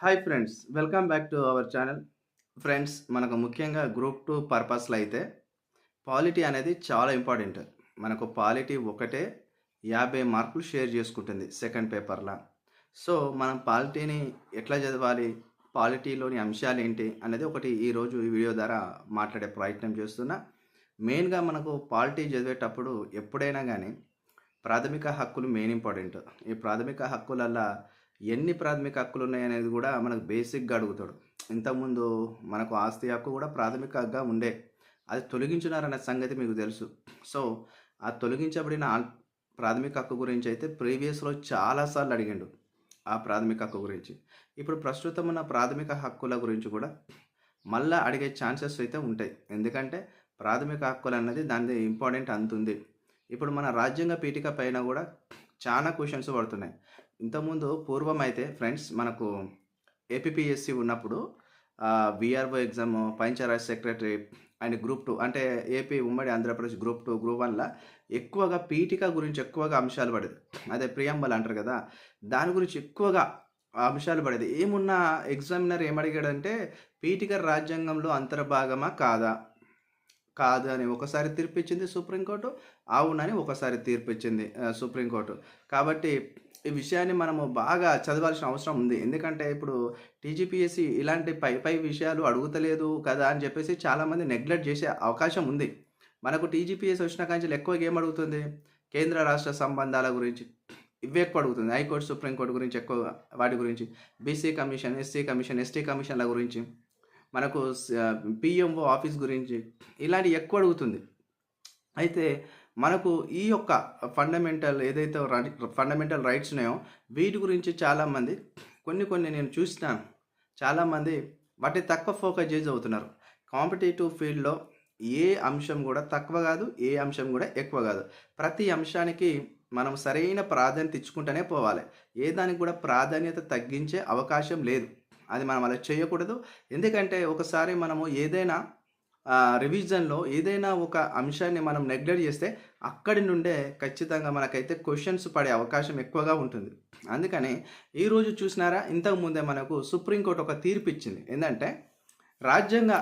Hi friends welcome back to our channel friends మనకు ముఖ్యంగా group two పర్పస్లో అయితే పాలిటీ అనేది చాలా ఇంపార్టెంట్ మనకు పాలిటీ ఒకటే యాభై మార్కులు షేర్ చేసుకుంటుంది సెకండ్ పేపర్లో సో మనం పాలిటీని ఎట్లా చదవాలి? పాలిటీలోని అంశాలు ఏంటి? అనేది ఒకటి ఈరోజు ఈ వీడియో ద్వారా మాట్లాడే ప్రయత్నం చేస్తున్నా. మెయిన్గా మనకు పాలిటీ చదివేటప్పుడు ఎప్పుడైనా కానీ ప్రాథమిక హక్కులు మెయిన్ ఇంపార్టెంట్ ఈ ప్రాథమిక హక్కులల్లో ఎన్ని ప్రాథమిక హక్కులు ఉన్నాయనేది కూడా మనకు బేసిక్గా అడుగుతాడు. ఇంతకుముందు మనకు ఆస్తి హక్కు కూడా ప్రాథమిక హక్కుగా ఉండే. అది తొలగించినారనే సంగతి మీకు తెలుసు. సో ఆ తొలగించబడిన ప్రాథమిక హక్కు గురించి అయితే ప్రీవియస్లో చాలాసార్లు అడిగిండు ఆ ప్రాథమిక హక్కు గురించి. ఇప్పుడు ప్రస్తుతం ఉన్న ప్రాథమిక హక్కుల గురించి కూడా మళ్ళీ అడిగే ఛాన్సెస్ అయితే ఉంటాయి. ఎందుకంటే ప్రాథమిక హక్కులు అన్నది దాని ఇంపార్టెంట్ అంతుంది. ఇప్పుడు మన రాజ్యాంగ పీఠిక పైన కూడా చాలా క్వశ్చన్స్ పడుతున్నాయి. ఇంతకుముందు పూర్వం అయితే ఫ్రెండ్స్ మనకు ఏపీపీఎస్సి ఉన్నప్పుడు VRO exam Panchayat Raj secretary and group two అంటే ఏపీ ఉమ్మడి ఆంధ్రప్రదేశ్ గ్రూప్ టూ గ్రూప్ వన్లో ఎక్కువగా పీఠిక గురించి ఎక్కువగా అంశాలు పడేది. అదే ప్రియాంబల్ అంటారు కదా దాని గురించి ఎక్కువగా అంశాలు పడేది. ఏమున్నా ఎగ్జామినర్ ఏమడిగాడంటే పీఠిక రాజ్యాంగంలో అంతర్భాగమా కాదా? కాదు అని ఒకసారి తీర్పు ఇచ్చింది సుప్రీంకోర్టు అవునని ఒకసారి తీర్పు ఇచ్చింది సుప్రీంకోర్టు. కాబట్టి ఈ విషయాన్ని మనము బాగా చదవాల్సిన అవసరం ఉంది. ఎందుకంటే ఇప్పుడు టీజీపీఎస్సీ ఇలాంటి పై పై విషయాలు అడుగుతలేదు కదా అని చెప్పేసి చాలామంది నెగ్లెక్ట్ చేసే అవకాశం ఉంది. మనకు టీజీపీఎస్ వచ్చిన కాంచెలు ఎక్కువగా ఏం అడుగుతుంది? కేంద్ర రాష్ట్ర సంబంధాల గురించి ఇవే ఎక్కువ అడుగుతుంది. హైకోర్టు సుప్రీంకోర్టు గురించి ఎక్కువ వాటి గురించి. BC commission SC commission ST కమిషన్ల గురించి. మనకు పిఎంఓ ఆఫీస్ గురించి ఇలాంటి ఎక్కువ అడుగుతుంది. అయితే మనకు ఈ యొక్క ఫండమెంటల్ ఏదైతే ఫండమెంటల్ రైట్స్ ఉన్నాయో వీటి గురించి చాలామంది కొన్ని కొన్ని నేను చూసినాను. చాలామంది వాటి తక్కువ ఫోకస్ చేసి అవుతున్నారు కాంపిటేటివ్ ఫీల్డ్లో ఏ అంశం కూడా తక్కువ కాదు ఏ అంశం కూడా ఎక్కువ కాదు. ప్రతి అంశానికి మనం సరైన ప్రాధాన్యత ఇచ్చుకుంటూనే పోవాలి. ఏ దానికి కూడా ప్రాధాన్యత తగ్గించే అవకాశం లేదు. అది మనం అలా చేయకూడదు. ఎందుకంటే ఒకసారి మనము ఏదైనా రివిజన్లో ఏదైనా ఒక అంశాన్ని మనం నెగ్లెక్ట్ చేస్తే అక్కడి నుండే ఖచ్చితంగా మనకైతే క్వశ్చన్స్ పడే అవకాశం ఎక్కువగా ఉంటుంది. అందుకని ఈరోజు చూసినారా? ఇంతకు ముందే మనకు సుప్రీంకోర్టు ఒక తీర్పు ఇచ్చింది. ఏంటంటే రాజ్యాంగ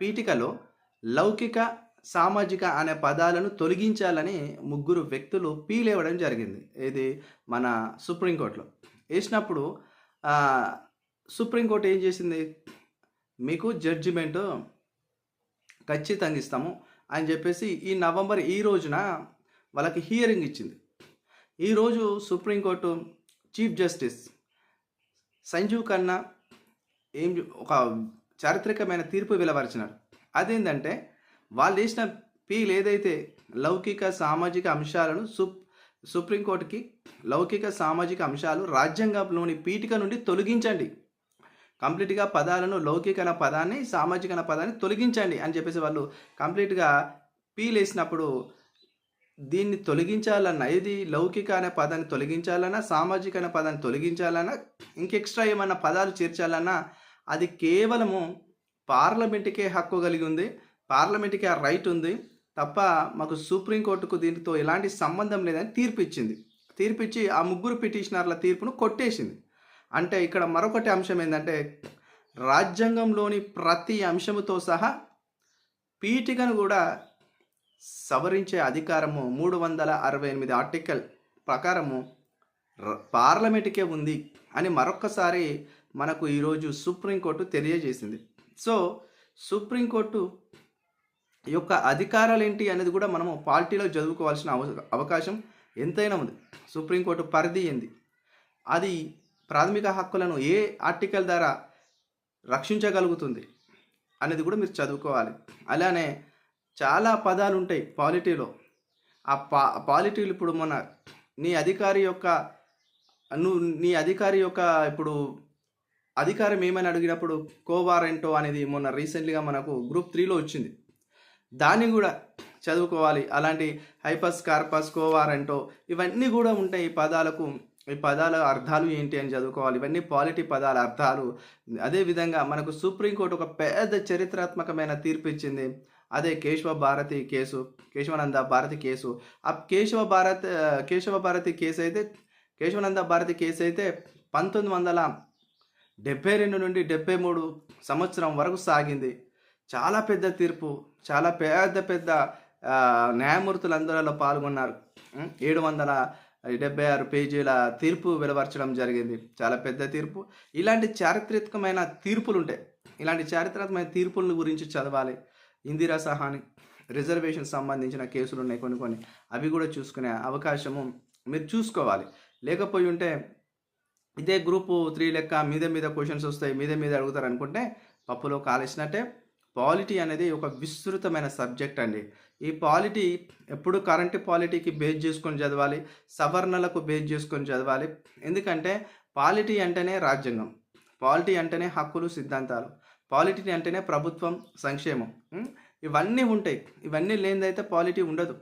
పీఠికలో లౌకిక సామాజిక అనే పదాలను తొలగించాలని ముగ్గురు వ్యక్తులు పీలేవడం జరిగింది. ఇది మన సుప్రీంకోర్టులో వేసినప్పుడు సుప్రీంకోర్టు ఏం చేసింది? మీకు జడ్జిమెంటు ఖచ్చితంగా ఇస్తాము అని చెప్పేసి ఈ నవంబర్ ఈ రోజున వాళ్ళకి హియరింగ్ ఇచ్చింది. ఈరోజు supreme court chief justice Sanjiv Khanna ఏం ఒక చారిత్రకమైన తీర్పు వెలువరిచినారు. అదేంటంటే వాళ్ళు చేసిన పీల్ ఏదైతే లౌకిక సామాజిక అంశాలను సుప్ సుప్రీంకోర్టుకి లౌకిక సామాజిక అంశాలు రాజ్యాంగంలోని పీఠిక నుండి తొలగించండి. కంప్లీట్గా పదాలను లౌకికన పదాన్ని సామాజికన పదాన్ని తొలగించండి అని చెప్పేసి వాళ్ళు కంప్లీట్గా పీల్ వేసినప్పుడు దీన్ని తొలగించాలన్నా ఇది లౌకిక అనే పదాన్ని తొలగించాలన్నా సామాజిక అనే పదాన్ని తొలగించాలన్నా ఇంకెక్స్ట్రా ఏమన్నా పదాలు చేర్చాలన్నా అది కేవలము పార్లమెంట్కే హక్కు కలిగి ఉంది పార్లమెంటుకే ఆ రైట్ ఉంది తప్ప మాకు సుప్రీంకోర్టుకు దీనితో ఎలాంటి సంబంధం లేదని తీర్పు ఇచ్చింది తీర్పు ఇచ్చి ఆ ముగ్గురు పిటిషనర్ల తీర్పును కొట్టేసింది. అంటే ఇక్కడ మరొకటి అంశం ఏంటంటే రాజ్యాంగంలోని ప్రతి అంశముతో సహా పీఠికను కూడా సవరించే అధికారము మూడు వందల అరవై ఎనిమిది ఆర్టికల్ ప్రకారము ర- పార్లమెంటుకే ఉంది అని మరొక్కసారి మనకు ఈరోజు సుప్రీంకోర్టు తెలియజేసింది. సో సుప్రీంకోర్టు యొక్క అధికారాలు ఏంటి అనేది కూడా మనము పార్టీలో చదువుకోవాల్సిన అవకాశం ఎంతైనా ఉంది. సుప్రీంకోర్టు పరిధి ఏంది అది ప్రాథమిక హక్కులను ఏ ఆర్టికల్ ద్వారా రక్షించగలుగుతుంది అనేది కూడా మీరు చదువుకోవాలి. అలానే చాలా పదాలు ఉంటాయి పాలిటీలో. ఆ పా పాలిటీలు ఇప్పుడు మన నీ అధికారి యొక్క నువ్వు నీ అధికారి యొక్క ఇప్పుడు అధికారం ఏమని అడిగినప్పుడు కోవారెంటో అనేది మొన్న రీసెంట్గా మనకు గ్రూప్ త్రీలో వచ్చింది. దాన్ని కూడా చదువుకోవాలి. అలాంటి హైపస్ కార్పస్ కోవారెంటో ఇవన్నీ కూడా ఉంటాయి ఈ పదాలకు. ఈ పదాల అర్థాలు ఏంటి అని చదువుకోవాలి. ఇవన్నీ పాలిటీ పదాల అర్థాలు. అదేవిధంగా మనకు సుప్రీంకోర్టు ఒక పెద్ద చరిత్రాత్మకమైన తీర్పు ఇచ్చింది. అదే కేశవ భారతి కేసు కేశవానంద భారతి కేసు. ఆ కేశవ భారత్ కేశవ భారతి కేసు అయితే కేశవానంద భారతి కేసు అయితే పంతొమ్మిది వందల డెబ్బై రెండు నుండి డెబ్బై మూడు సంవత్సరం వరకు సాగింది. చాలా పెద్ద తీర్పు చాలా పెద్ద పెద్ద న్యాయమూర్తులు అందులో పాల్గొన్నారు. ఏడు వందల డెబ్బై ఆరు పేజీల తీర్పు వెలువరచడం జరిగింది. చాలా పెద్ద తీర్పు. ఇలాంటి చారిత్రకమైన తీర్పులు ఉంటాయి ఇలాంటి చారిత్రాత్మక తీర్పుల గురించి చదవాలి. ఇందిరా సహాని రిజర్వేషన్ సంబంధించిన కేసులు ఉన్నాయి కొన్ని కొన్ని. అవి కూడా చూసుకునే అవకాశము మీరు చూసుకోవాలి. లేకపోయి ఉంటే ఇదే గ్రూపు త్రీ లెక్క మీద మీద క్వశ్చన్స్ వస్తాయి మీద మీద అడుగుతారు అనుకుంటే పప్పులో కాలేసినట్టే పాలిటీ అనేది ఒక విస్తృతమైన సబ్జెక్ట్ అండి. ఈ పాలిటీ ఎప్పుడు కరెంట్ పాలిటీకి బేస్ చేసుకొని చదవాలి సవర్ణలకు బేస్ చేసుకొని చదవాలి. ఎందుకంటే పాలిటీ అంటేనే రాజ్యాంగం పాలిటీ అంటేనే హక్కులు సిద్ధాంతాలు పాలిటీ అంటేనే ప్రభుత్వం సంక్షేమం. ఇవన్నీ ఉంటాయి. ఇవన్నీ లేనిదైతే పాలిటీ ఉండదు.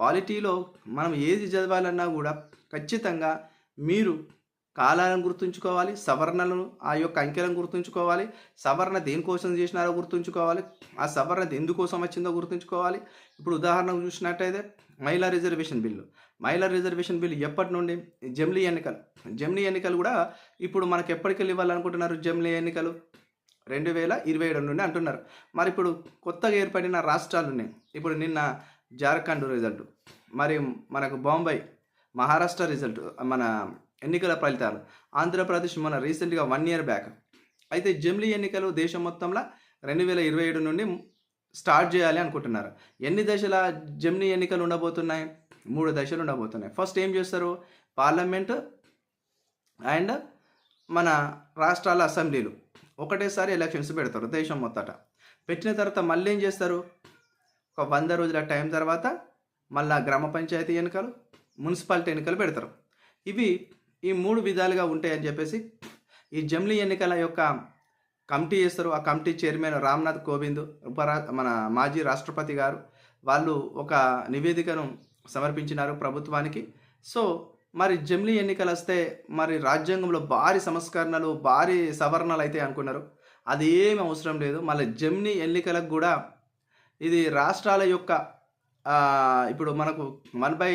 పాలిటీలో మనం ఏది చదవాలన్నా కూడా ఖచ్చితంగా మీరు కాలాలను గుర్తుంచుకోవాలి సవర్ణలను ఆ యొక్క అంకెలను గుర్తుంచుకోవాలి సవర్ణ దేనికోసం చేసినారో గుర్తుంచుకోవాలి ఆ సవర్ణ ఎందుకోసం వచ్చిందో గుర్తుంచుకోవాలి. ఇప్పుడు ఉదాహరణకు చూసినట్టయితే మహిళా రిజర్వేషన్ బిల్లు. మహిళా రిజర్వేషన్ బిల్లు ఎప్పటి నుండి? జమ్లీ ఎన్నికలు. జమ్లీ ఎన్నికలు కూడా ఇప్పుడు మనకు ఎప్పటికెళ్ళి ఇవ్వాలనుకుంటున్నారు జమ్లీ ఎన్నికలు? రెండు వేల ఇరవై ఏడు నుండి అంటున్నారు. మరి ఇప్పుడు కొత్తగా ఏర్పడిన రాష్ట్రాలు ఉన్నాయి ఇప్పుడు నిన్న జార్ఖండ్ రిజల్ట్ మరి మనకు బాంబే మహారాష్ట్ర రిజల్ట్ మన ఎన్నికల ఫలితాలు. ఆంధ్రప్రదేశ్ మన రీసెంట్గా వన్ ఇయర్ బ్యాక్. అయితే జమిలీ ఎన్నికలు దేశం మొత్తంలో రెండు వేల ఇరవై ఏడు నుండి స్టార్ట్ చేయాలి అనుకుంటున్నారు. ఎన్ని దశల జమిలీ ఎన్నికలు ఉండబోతున్నాయి? మూడు దశలు ఉండబోతున్నాయి. ఫస్ట్ ఏం చేస్తారు? పార్లమెంట్ అండ్ మన రాష్ట్రాల అసెంబ్లీలు. ఒకటేసారి ఎలక్షన్స్ పెడతారు దేశం మొత్తట. పెట్టిన తర్వాత మళ్ళీ ఏం చేస్తారు? ఒక వంద రోజుల టైం తర్వాత మళ్ళా గ్రామ పంచాయతీ ఎన్నికలు మున్సిపాలిటీ ఎన్నికలు పెడతారు. ఇవి ఈ మూడు విధాలుగా ఉంటాయని చెప్పేసి ఈ జమ్లీ ఎన్నికల యొక్క కమిటీ చేస్తారు. ఆ కమిటీ చైర్మన్ రామ్నాథ్ కోవింద్ ఉపరా మన మాజీ రాష్ట్రపతి గారు వాళ్ళు ఒక నివేదికను సమర్పించినారు ప్రభుత్వానికి. సో మరి జమ్లీ ఎన్నికలు వస్తే మరి రాజ్యాంగంలో భారీ సంస్కరణలు భారీ సవరణలు అయితే అనుకున్నారు. అది ఏమి అవసరం లేదు. మళ్ళీ జమిలీ ఎన్నికలకు కూడా ఇది రాష్ట్రాల యొక్క ఇప్పుడు మనకు one by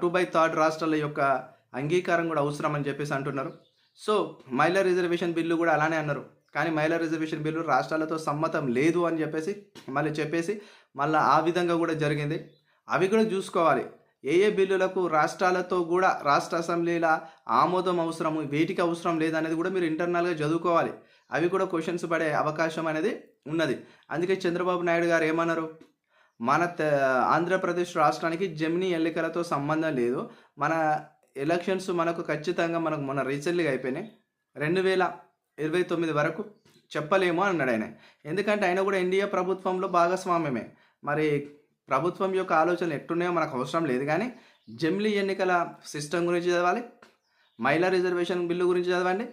two by third రాష్ట్రాల యొక్క అంగీకారం కూడా అవసరం అని చెప్పేసి అంటున్నారు. సో మహిళా రిజర్వేషన్ బిల్లు కూడా అలానే అన్నారు. కానీ మహిళా రిజర్వేషన్ బిల్లు రాష్ట్రాలతో సమ్మతం లేదు అని చెప్పేసి మళ్ళీ చెప్పేసి మళ్ళీ ఆ విధంగా కూడా జరిగింది. అవి కూడా చూసుకోవాలి. ఏ ఏ బిల్లులకు రాష్ట్రాలతో కూడా రాష్ట్ర అసెంబ్లీల ఆమోదం అవసరము వేటికి అవసరం లేదనేది కూడా మీరు ఇంటర్నల్గా చదువుకోవాలి. అవి కూడా క్వశ్చన్స్ పడే అవకాశం అనేది ఉన్నది. అందుకే చంద్రబాబు నాయుడు గారు ఏమన్నారు? మన ఆంధ్రప్రదేశ్ రాష్ట్రానికి జమినీ ఎన్నికలతో సంబంధం లేదు. మన ఎలక్షన్స్ మనకు ఖచ్చితంగా మనకు మొన్న రీసెంట్గా అయిపోయినాయి. రెండు వేల ఇరవై తొమ్మిది వరకు చెప్పలేము అన్నాడు ఆయన. ఎందుకంటే ఆయన కూడా ఎన్డీఏ ప్రభుత్వంలో భాగస్వామ్యమే. మరి ప్రభుత్వం యొక్క ఆలోచనలు ఎట్టున్నాయో మనకు అవసరం లేదు కానీ జమిలీ ఎన్నికల సిస్టమ్ గురించి చదవాలి మహిళా రిజర్వేషన్ బిల్లు గురించి చదవండి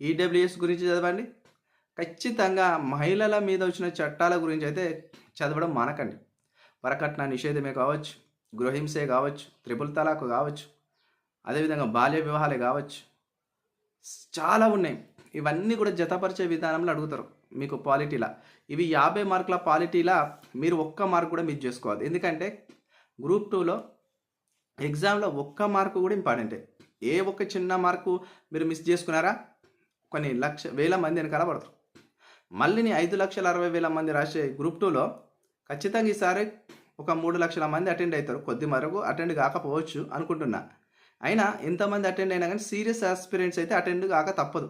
ఈడబ్ల్యూఎస్ గురించి చదవండి. ఖచ్చితంగా మహిళల మీద వచ్చిన చట్టాల గురించి అయితే చదవడం మానకండి. వరకట్న నిషేధమే కావచ్చు గృహింసే కావచ్చు త్రిపుల్ తలాకు కావచ్చు. అదేవిధంగా బాల్య వివాహాలే కావచ్చు. చాలా ఉన్నాయి. ఇవన్నీ కూడా జతపరిచే విధానంలో అడుగుతారు మీకు పాలిటీలా ఇవి యాభై మార్కుల పాలిటీలా మీరు ఒక్క మార్క్ కూడా మిస్ చేసుకోవాలి ఎందుకంటే గ్రూప్ టూలో ఎగ్జామ్లో ఒక్క మార్కు కూడా ఇంపార్టెంటే ఏ. ఒక్క చిన్న మార్కు మీరు మిస్ చేసుకున్నారా? కొన్ని లక్ష వేల మంది వెనకాల పడతారు. మళ్ళీ నీ ఐదు లక్షల అరవై వేల మంది రాసే గ్రూప్ టూలో ఖచ్చితంగా ఈసారి ఒక మూడు లక్షల మంది అటెండ్ అవుతారు. కొద్ది మరకు అటెండ్ కాకపోవచ్చు అనుకుంటున్నా. అయినా ఎంతమంది అటెండ్ అయినా కానీ సీరియస్ ఆస్పిరెంట్స్ అయితే అటెండ్ కాక తప్పదు.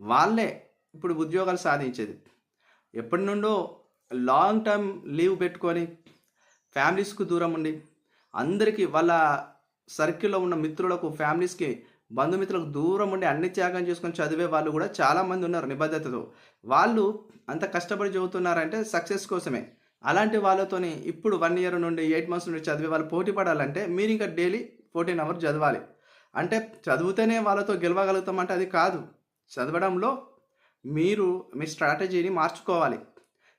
వాళ్ళే ఇప్పుడు ఉద్యోగాలు సాధించేది. ఎప్పటి నుండో లాంగ్ టర్మ్ లీవ్ పెట్టుకొని ఫ్యామిలీస్కు దూరం ఉండి అందరికీ వాళ్ళ సర్కిల్లో ఉన్న మిత్రులకు ఫ్యామిలీస్కి బంధుమిత్రులకు దూరం ఉండి అన్ని త్యాగం చేసుకొని చదివే వాళ్ళు కూడా చాలామంది ఉన్నారు నిబద్ధతతో. వాళ్ళు అంత కష్టపడి చదువుతున్నారంటే సక్సెస్ కోసమే. అలాంటి వాళ్ళతోని ఇప్పుడు వన్ ఇయర్ నుండి ఎయిట్ మంత్స్ నుండి చదివే వాళ్ళు పోటీ పడాలంటే మీరు ఇంకా డైలీ ఫోర్టీన్ అవర్స్ చదవాలి. అంటే చదివితేనే వాళ్ళతో గెలవగలుగుతామంటే అది కాదు. చదవడంలో మీరు మీ స్ట్రాటజీని మార్చుకోవాలి.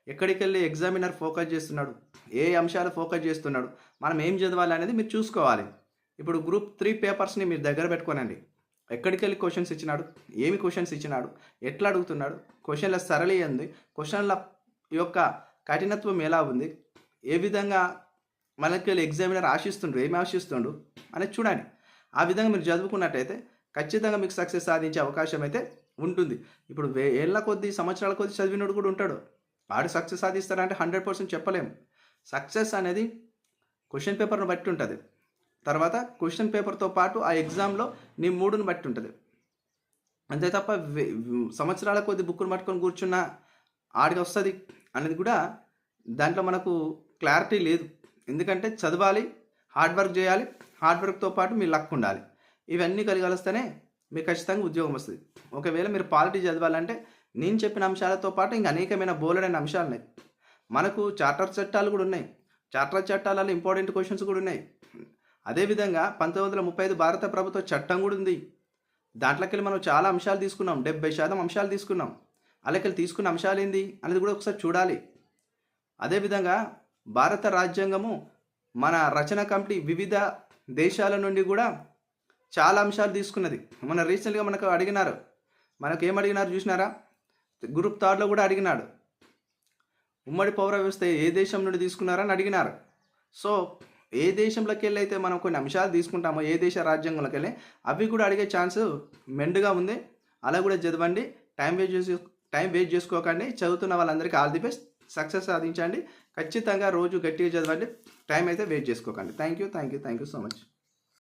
ఎక్కడికి వెళ్ళి ఎగ్జామినర్ ఫోకస్ చేస్తున్నాడు? ఏ అంశాలు ఫోకస్ చేస్తున్నాడు? మనం ఏం చదవాలి అనేది మీరు చూసుకోవాలి. ఇప్పుడు గ్రూప్ త్రీ పేపర్స్ని మీరు దగ్గర పెట్టుకోనండి. ఎక్కడికి వెళ్ళి క్వశ్చన్స్ ఇచ్చినాడు? ఏమి క్వశ్చన్స్ ఇచ్చినాడు? ఎట్లా అడుగుతున్నాడు? క్వశ్చన్ల సరళి ఏంది? క్వశ్చన్ల యొక్క కఠినత్వం ఎలా ఉంది? ఏ విధంగా మనకి ఎగ్జామినర్ ఆశిస్తుండ్రు ఏమి ఆశిస్తుండు అనేది చూడండి. ఆ విధంగా మీరు చదువుకున్నట్టయితే ఖచ్చితంగా మీకు సక్సెస్ సాధించే అవకాశం అయితే ఉంటుంది. ఇప్పుడు వే ఏళ్ళ కొద్ది సంవత్సరాల కొద్ది చదివినోడు కూడా ఉంటాడు. వాడు సక్సెస్ సాధిస్తాడంటే హండ్రెడ్ పర్సెంట్ చెప్పలేము సక్సెస్ అనేది క్వశ్చన్ పేపర్ను బట్టి ఉంటుంది. తర్వాత క్వశ్చన్ పేపర్తో పాటు ఆ ఎగ్జామ్లో నీ మూడుని బట్టి ఉంటుంది. అంతే తప్ప వే- సంవత్సరాల కొద్ది బుక్కును పట్టుకొని కూర్చున్న ఆడికి వస్తుంది అనేది కూడా దాంట్లో మనకు క్లారిటీ లేదు. ఎందుకంటే చదవాలి హార్డ్ వర్క్ చేయాలి హార్డ్ వర్క్తో పాటు మీ లక్ ఉండాలి. ఇవన్నీ కలిగలిస్తేనే మీకు ఖచ్చితంగా ఉద్యోగం వస్తుంది. ఒకవేళ మీరు పాలిటీ చదవాలంటే నేను చెప్పిన అంశాలతో పాటు ఇంకా అనేకమైన బోలెడైన అంశాలు ఉన్నాయి. మనకు చార్టర్ చట్టాలు కూడా ఉన్నాయి. చార్టర్ చట్టాలలో ఇంపార్టెంట్ క్వశ్చన్స్ కూడా ఉన్నాయి. అదేవిధంగా పంతొమ్మిది వందల ముప్పై ఐదు భారత ప్రభుత్వ చట్టం కూడా ఉంది. దాంట్లోకి వెళ్ళి మనం చాలా అంశాలు తీసుకున్నాం. డెబ్బై శాతం అంశాలు తీసుకున్నాం. అలాగే తీసుకున్న అంశాలు ఏంది? అనేది కూడా ఒకసారి చూడాలి. అదేవిధంగా భారత రాజ్యాంగము మన రచన కమిటీ వివిధ దేశాల నుండి కూడా చాలా అంశాలు తీసుకున్నది. మన రీసెంట్గా మనకు అడిగినారు. మనకు ఏం అడిగినారు చూసినారా? గ్రూప్ థర్డ్లో కూడా అడిగినాడు. ఉమ్మడి పౌర వ్యవస్థ ఏ దేశం నుండి తీసుకున్నారని అడిగినారు. సో ఏ దేశంలోకి వెళ్ళి అయితే మనం కొన్ని అంశాలు తీసుకుంటామో ఏ దేశ రాజ్యాంగంలోకి వెళ్ళి అవి కూడా అడిగే ఛాన్స్ మెండుగా ఉంది. అలా కూడా చదవండి. టైం వేస్ట్ చేసి టైం వేస్ట్ చేసుకోకండి. చదువుతున్న వాళ్ళందరికీ ఆల్ ది బెస్ట్. సక్సెస్ సాధించండి. ఖచ్చితంగా రోజు గట్టిగా చదవండి. టైం అయితే వెయిట్ చేసుకోకండి. Thank you thank you thank you so much